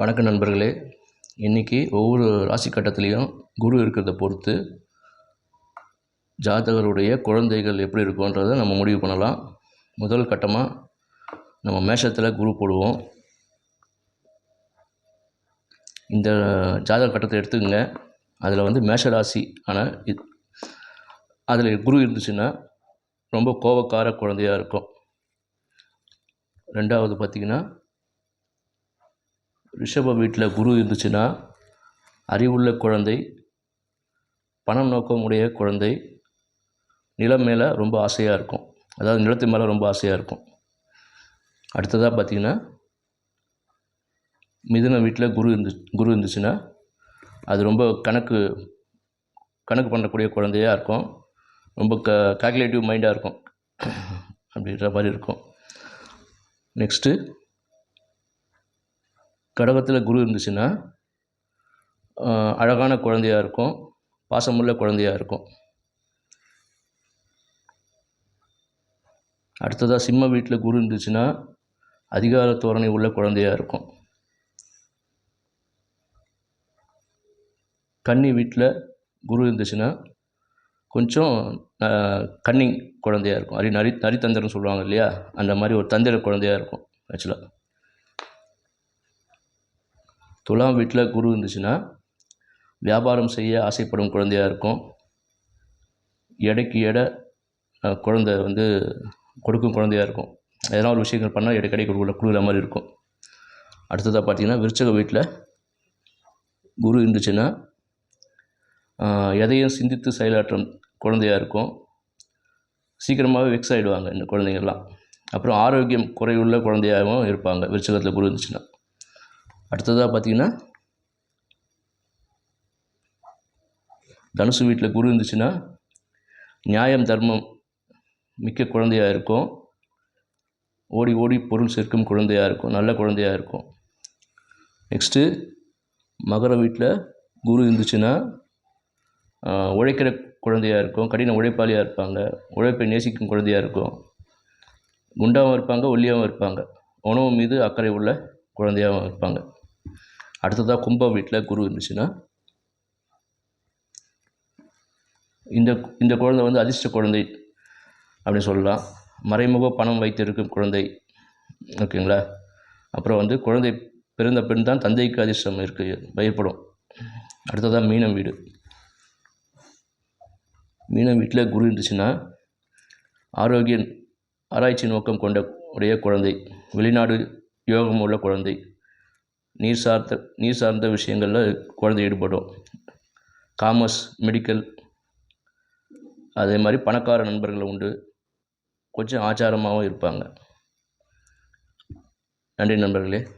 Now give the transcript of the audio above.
வணக்கம் நண்பர்களே. இன்றைக்கி ஒவ்வொரு ராசி கட்டத்துலேயும் குரு இருக்கிறத பொறுத்து ஜாதகருடைய குழந்தைகள் எப்படி இருக்குன்றதை நம்ம முடிவு பண்ணலாம். முதல் கட்டமாக நம்ம மேஷத்தில் குரு போடுவோம். இந்த ஜாதக கட்டத்தை எடுத்துக்கங்க. அதில் வந்து மேஷ ராசி ஆனால் இது அதில் குரு இருந்துச்சுன்னா ரொம்ப கோபக்கார குழந்தையாக இருக்கும். ரெண்டாவது பார்த்திங்கன்னா ரிஷப வீட்டில் குரு இருந்துச்சுன்னா அறிவுள்ள குழந்தை பணம் நோக்கமுடைய குழந்தை நிலம் மேலே ரொம்ப ஆசையாக இருக்கும். அதாவது நிலத்து மேலே ரொம்ப ஆசையாக இருக்கும். அடுத்ததாக பார்த்திங்கன்னா மிதுன வீட்டில் குரு இருந்து குரு இருந்துச்சுன்னா அது ரொம்ப கணக்கு கணக்கு பண்ணக்கூடிய குழந்தையாக இருக்கும். ரொம்ப க கால்குலேட்டிவ் மைண்டாக இருக்கும். அப்படின்ற மாதிரி இருக்கும். நெக்ஸ்ட்டு கடகத்தில் குரு இருந்துச்சுன்னா அழகான குழந்தையாக இருக்கும் பாசமுள்ள குழந்தையாக இருக்கும். அடுத்ததாக சிம்ம வீட்டில் குரு இருந்துச்சுன்னா அதிகார தோரணை உள்ள குழந்தையாக இருக்கும். கன்னி வீட்டில் குரு இருந்துச்சுன்னா கொஞ்சம் கன்னிங் குழந்தையாக இருக்கும். அரி நரி நரித்தந்திரன்னு சொல்லுவாங்க இல்லையா? அந்த மாதிரி ஒரு தந்திர குழந்தையாக இருக்கும் ஆக்சுவலாக துலாம் வீட்டில் குரு இருந்துச்சுன்னா வியாபாரம் செய்ய ஆசைப்படும் குழந்தையாக இருக்கும். எடைக்கு எடை குழந்தை வந்து கொடுக்கும் குழந்தையாக இருக்கும். எதனா ஒரு விஷயங்கள் பண்ணால் எடை கடை கொடுக்குற மாதிரி இருக்கும். அடுத்ததாக பார்த்தீங்கன்னா விருச்சக வீட்டில் குரு இருந்துச்சுன்னா எதையும் சிந்தித்து செயலாற்றும் குழந்தையாக இருக்கும். சீக்கிரமாகவே வெக்ஸ் ஆகிடுவாங்க இந்த குழந்தைங்கள்லாம். அப்புறம் ஆரோக்கியம் குறைவுள்ள குழந்தையாகவும் இருப்பாங்க. விருச்சகத்தில் குரு இருந்துச்சுன்னா. அடுத்ததாக பார்த்தீங்கன்னா தனுசு வீட்டில் குரு இருந்துச்சுன்னா நியாயம் தர்மம் மிக்க குழந்தையாக இருக்கும். ஓடி ஓடி பொருள் சேர்க்கும் குழந்தையாக இருக்கும். நல்ல குழந்தையாக இருக்கும். நெக்ஸ்ட்டு மகர வீட்டில் குரு இருந்துச்சுன்னா உழைக்கிற குழந்தையாக இருக்கும். கடின உழைப்பாளியாக இருப்பாங்க. உழைப்பை நேசிக்கும் குழந்தையாக இருக்கும். குண்டாகவும் இருப்பாங்க ஒல்லியாகவும் இருப்பாங்க. உணவு மீது அக்கறை உள்ள குழந்தையாகவும் இருப்பாங்க. அடுத்ததாக கும்பம் வீட்டில் குரு இருந்துச்சுன்னா இந்த இந்த குழந்தை வந்து அதிர்ஷ்ட குழந்தை அப்படின்னு சொல்லலாம். மறைமுக பணம் வைத்திருக்கும் குழந்தை ஓகேங்களா? அப்புறம் வந்து குழந்தை பிறந்த பெண் தான் தந்தைக்கு அதிர்ஷ்டம் இருக்கு பயப்படும். அடுத்ததாக மீனம் வீடு. மீனம் வீட்டில் குரு இருந்துச்சுன்னா ஆரோக்கிய ஆராய்ச்சி நோக்கம் கொண்ட உடைய குழந்தை வெளிநாடு யோகம் உள்ள குழந்தை. நீர் சார்ந்த நீர் சார்ந்த விஷயங்களில் குழந்தை ஈடுபடும். காமர்ஸ் மெடிக்கல் அதே மாதிரி பணக்கார நண்பர்கள் உண்டு. கொஞ்சம் ஆச்சாரமாகவும் இருப்பாங்க. நன்றி நண்பர்களே.